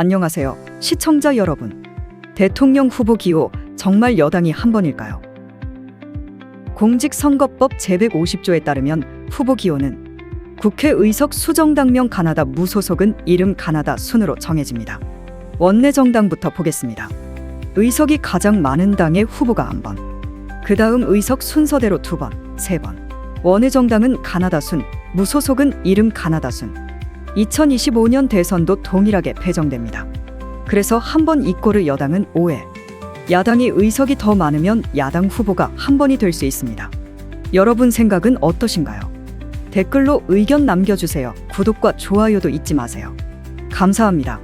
안녕하세요. 시청자 여러분. 대통령 후보 기호 정말 여당이 한 번일까요? 공직선거법 제150조에 따르면 후보 기호는 국회 의석 수정당명 가나다 무소속은 이름 가나다 순으로 정해집니다. 원내 정당부터 보겠습니다. 의석이 가장 많은 당의 후보가 한 번, 그 다음 의석 순서대로 두 번, 세 번. 원외 정당은 가나다 순, 무소속은 이름 가나다 순. 2025년 대선도 동일하게 배정됩니다. 그래서 한 번 이꼬르 여당은 5회, 야당이 의석이 더 많으면 야당 후보가 한 번이 될 수 있습니다. 여러분 생각은 어떠신가요? 댓글로 의견 남겨주세요. 구독과 좋아요도 잊지 마세요. 감사합니다.